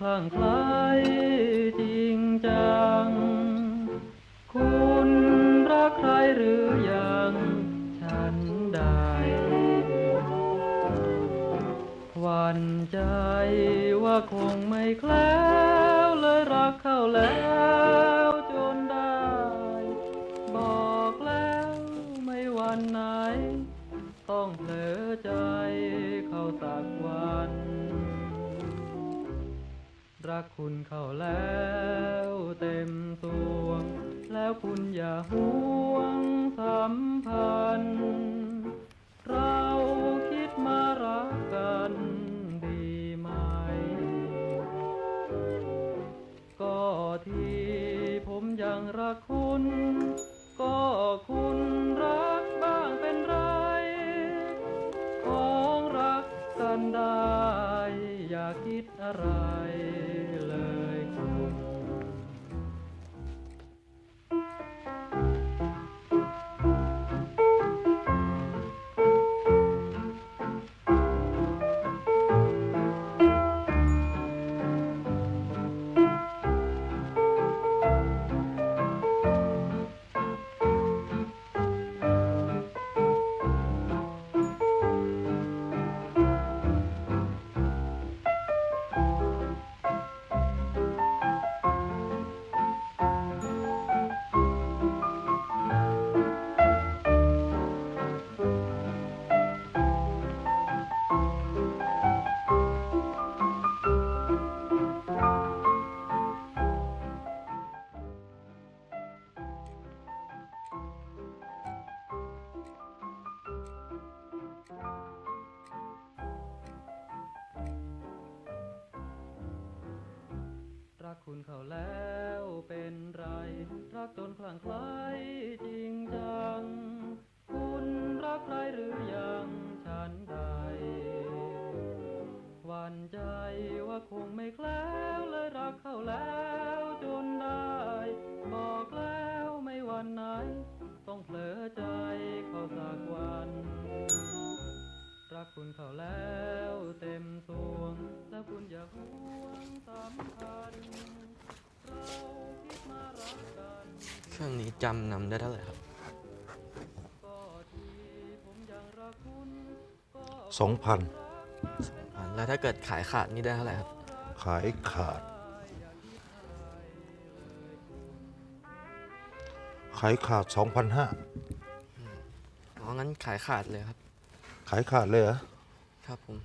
คลั่งไคล้จริงจัง คุณรักใครหรือยัง ฉันใดหวันใจว่าคงไม่แคล้วเลยรักเขาแล้วจนได้ บอกแล้วไม่วันไหน ต้องเผลอใจเข้าสักวัน รักคุณเข้าแล้วเต็มตัวแล้วคุณอย่าห่วงสัมพันธ์ คุณเขาแล้วเป็นไร รักจนคลั่งไคล้จริงจัง คุณรักใครหรือยังฉันใดหวั่นใจว่าคงไม่แคล้วเลยรักเขาแล้วจนได้ บอกแล้วไม่วันไหน ต้องเผลอใจเขาสักวัน รักคุณเขาแล้วเต็มสวงแล้ว เครื่องนี้จำนำได้เท่าไหร่ครับก็ที่ผมยังรักคุณก็สองพันอ่าแล้วถ้าเกิดขายขาดนี่ได้เท่าไหร่ครับ ขายขาด ขายขาดสองพันห้าอ๋องั้นขายขาดเลยครับ ขายขาดเลยเหรอ ครับผม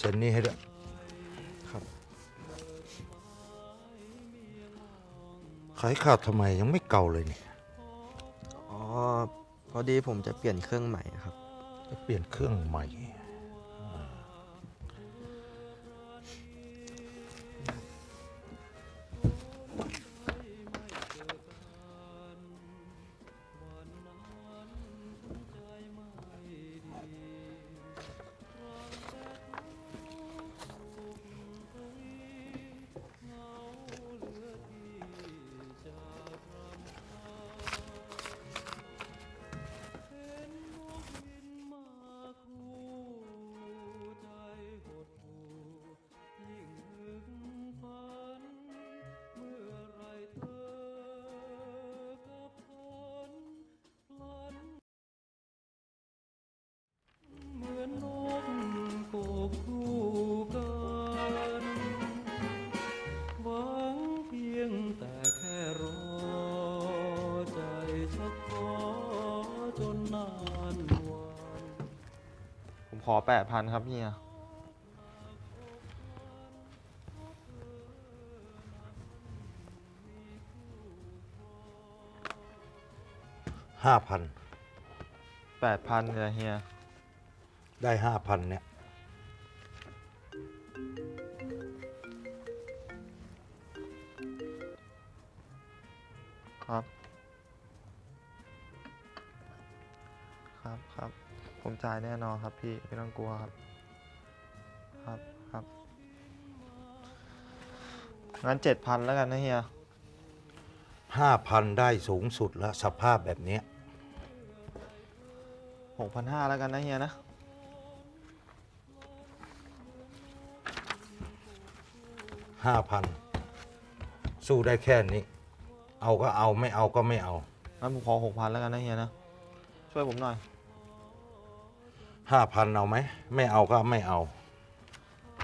เซ็นนี้ให้ด้วยครับขายขาดทำไมยังไม่เก่าเลยเนี่ยอ๋อพอดีผมจะเปลี่ยนเครื่องใหม่ครับ จะเปลี่ยนเครื่องใหม่ แปดพันครับเฮียห้าพันแปดพันเลยเฮีย ได้ห้าพันเนี่ย ผมจ่ายแน่นอนครับพี่ไม่ต้องกลัวครับ ครับครับงั้นเจ็ดพันแล้วกันนะเฮียห้าพันได้สูงสุดแล้วสภาพแบบเนี้ยหกพันห้าแล้วกันนะเฮียนะห้าพันสู้ได้แค่นี้ เอาก็เอาไม่เอาก็ไม่เอางั้นผมขอหกพันแล้วกันนะเฮียนะช่วยผมหน่อย ห้าพันเอาไหม ไม่เอาก็ไม่เอา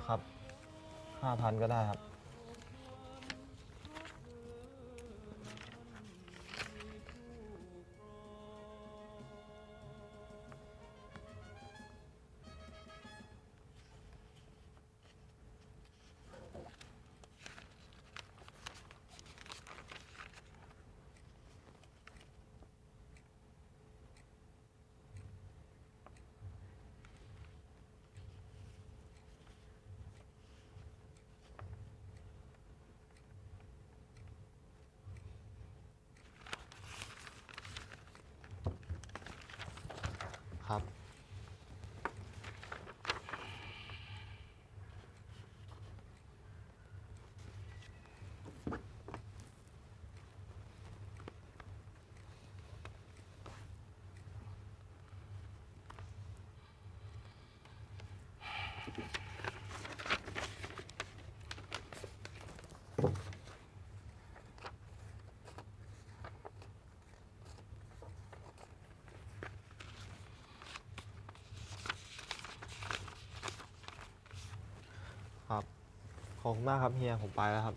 ครับห้าพันก็ได้ครับ ครับ อบคุณมากครับเฮียผมไปแล้วครับ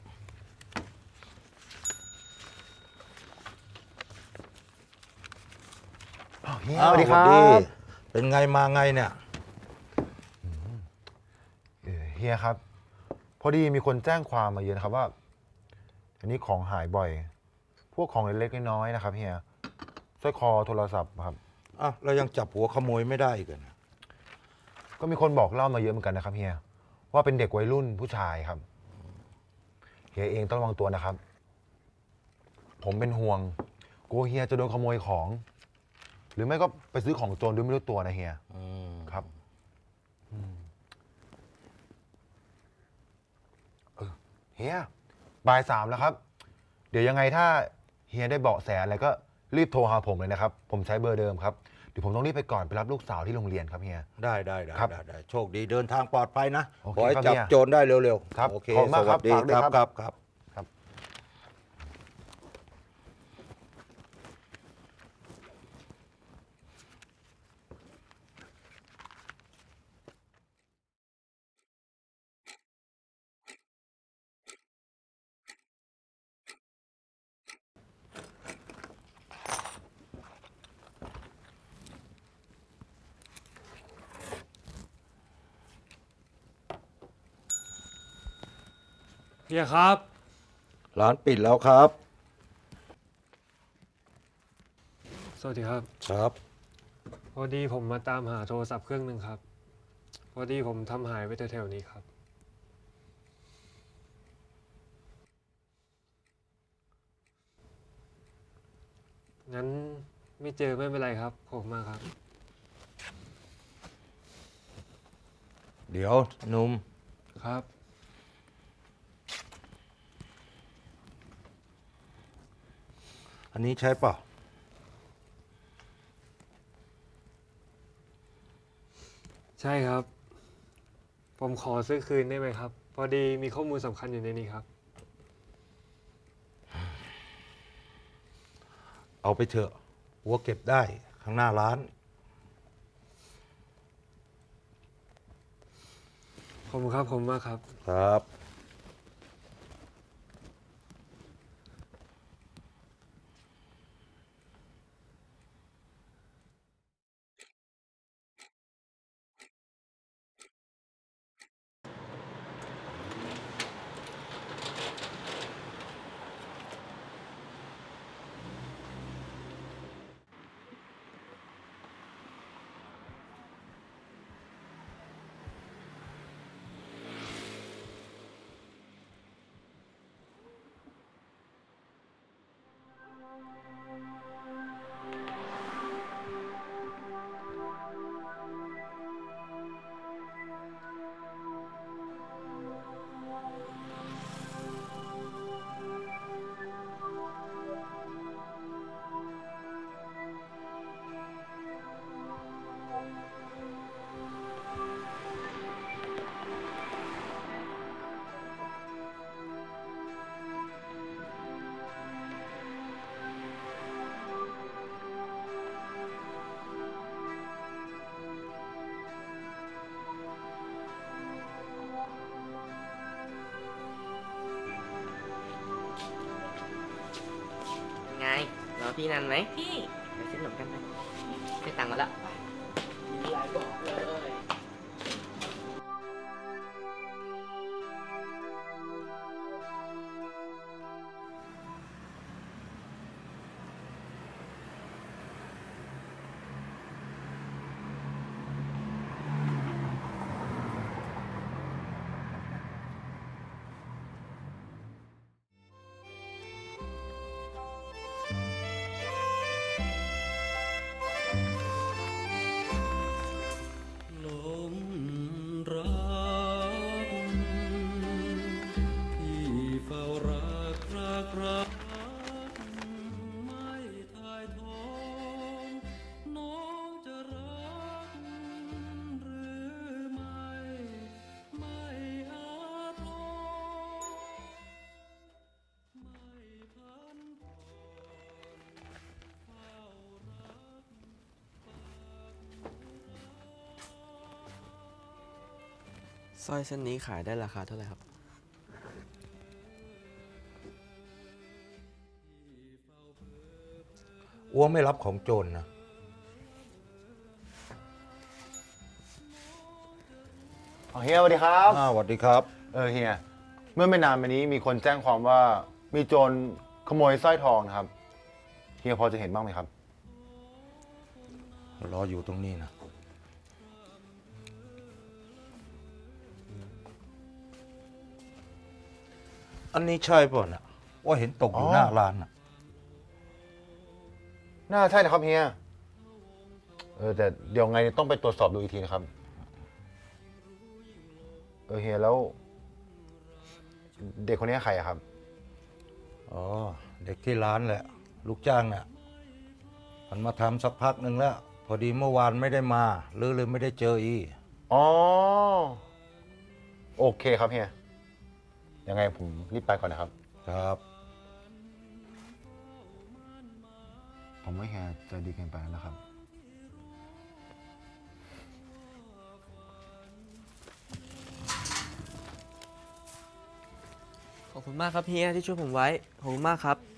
เฮียอ้าสวัสดีครับหวัดเป็นไงมาไงเนี่ยเอ่อเฮียครับ พอดีมีคนแจ้งความมาเยอะนะครับว่า อันนี้ของหายบ่อย พวกของเล็กๆน้อยๆนะครับเฮียสร้อยคอโทรศัพท์ครับอ้าวเรายังจับหัวขโมยไม่ได้อีกัน ก็มีคนบอกเล่ามาเยอะเหมือนกันนะครับเฮีย ว่าเป็นเด็กวัยรุ่นผู้ชายครับ เฮียเองต้องระวังตัวนะครับ ผมเป็นห่วงกลัวเฮียจะโดนขโมยของ หรือไม่ก็ไปซื้อของโจรโดยไม่รู้ตัวนะเฮียอืมครับอืมเออเฮียบ่ายสามแล้วครับ เดี๋ยวยังไงถ้าเฮียได้เบาะแสอะไรก็รีบโทรหาผมเลยนะครับ ผมใช้เบอร์เดิมครับ ดี๋ยวผมต้องรีบไปก่อนไปรับลูกสาวที่โรงเรียนครับเฮีย ได้ได้ได้ครับได้ได้โชคดีเดินทางปลอดภัยนะโอเคขอให้ครับจับเนี่ยโจรได้เร็วๆครับโอเคขอบคุณมากสวัสดีครับฝากด้วยครับ ครับครับ เฮียครับ ร้านปิดแล้วครับ สวัสดีครับ ครับ พอดีผมมาตามหาโทรศัพท์เครื่องหนึ่งครับ พอดีผมทำหายไว้แถวๆนี้ครับ งั้นไม่เจอไม่เป็นไรครับขอบคุณมากครับ เดี๋ยวหนุ่มครับ อันนี้ใช่ป่ะใช่ครับ ผมขอซื้อคืนได้ไหมครับ พอดีมีข้อมูลสำคัญอยู่ในนี้ครับ เอาไปเถอะหัวเก็บได้ข้างหน้าร้าน ขอบคุณครับ ผมมากครับ ครับ พี่นันไหมพี่ ไปซื้อขนมกันไหมได้ตังค์มาแล้ว ร้อยเส้นนี้ขายได้ราคาเท่าไหร่ครับอ้วไม่รับของโจรนะอ๋อเฮียสวัสดีครับ อ้าวสวัสดีครับ เออเฮีย เมื่อไม่นานมานี้มีคนแจ้งความว่ามีโจรขโมยสร้อยทองนะครับ เฮียพอจะเห็นบ้างไหมครับ รออยู่ตรงนี้นะ อันนี้ใช่ป่ะนะว่าเห็นตกอยู่อ๋อ หน้าร้านน่ะน่าใช่นะครับเฮีย เออแต่เดี๋ยวไงต้องไปตรวจสอบดูอีกทีนะครับ เออเฮียแล้ว เด็กคนนี้ใครอะครับ อ๋อเด็กที่ร้านแหละ ลูกจ้างน่ะมันมาทำสักพักหนึ่งแล้ว พอดีเมื่อวานไม่ได้มาหรือเลยไม่ได้เจออี อ๋อ โอเคครับเฮีย ยังไงผมรีบไปก่อนนะครับ ครับ ผมว่าเฮียใจดีเกินไปแล้วนะครับ ขอบคุณมากครับเฮียที่ช่วยผมไว้ ขอบคุณมากครับ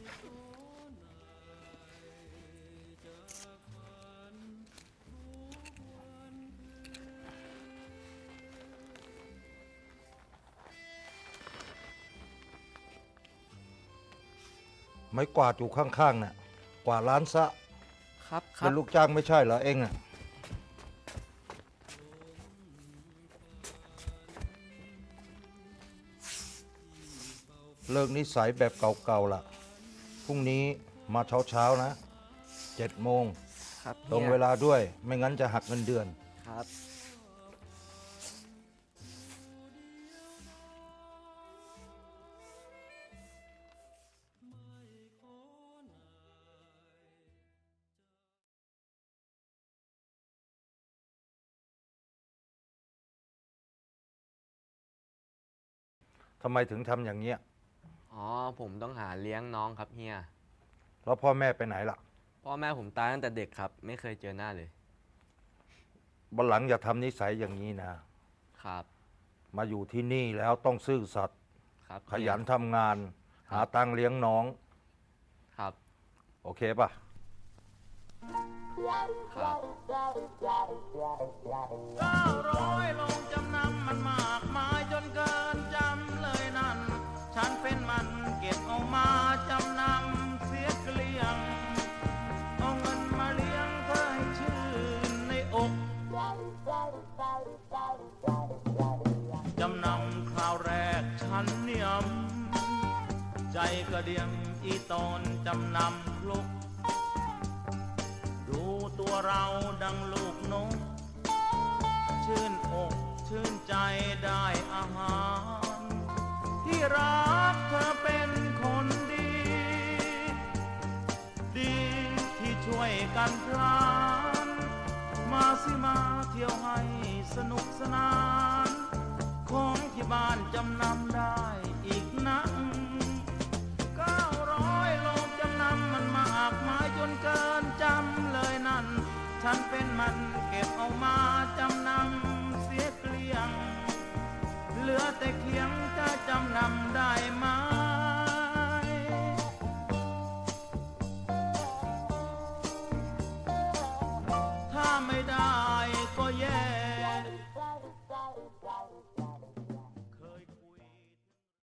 ไม้กวาดอยู่ข้างๆน่ะกวาดร้านซะครับครัเป็บนลูกจ้างไม่ใช่เหรอเองอะเลิกนิสัยแบบเก่าๆล่ะพรุ่งนี้มาเช้าๆนะเจ็ดโมงครับตรงฮียเวลาด้วย ไม่งั้นจะหักเงินเดือน ครับ ทำไมถึงทำอย่างเงี้ยอ๋อผมต้องหาเลี้ยงน้องครับเฮียแล้วพ่อแม่ไปไหนล่ะพ่อแม่ผมตายตั้งแต่เด็กครับ ไม่เคยเจอหน้าเลยวันหลังอย่าทำนิสัยอย่างนี้นะ ครับมาอยู่ที่นี่แล้วต้องซื่อสัตย์ครับขยันทำงาน หาตังค์เลี้ยงน้อง ครับโอเคป่ะ ครับ เก้าร้อยลงจำนำมันมา ฉันเป็นมันเก็บเอามาจำนำเสียเกลี้ยง เอาเงินมาเลี้ยงเธอให้ชื่นในอก จำนำคราวแรกฉันเนียม ใจกระเดียงอีตอนจำนำคลุก ดูตัวเราดังลูกนก ชื่นอกชื่นใจได้อาหาร ที่รักเธอเป็นคนดี ดีที่ช่วยกันพลาน มาสิมาเที่ยวให้สนุกสนาน ของที่บ้านจำนำได้อีกนักเก้าร้อยโลงจำนำมันมากมายจนเกินจำเลยนั่น ฉันเป็นมันเก็บเอามาจำนำเสียเกลี้ยง เหลือแต่เคียง จำนำได้ไหมถ้าไม่ได้ก็แย่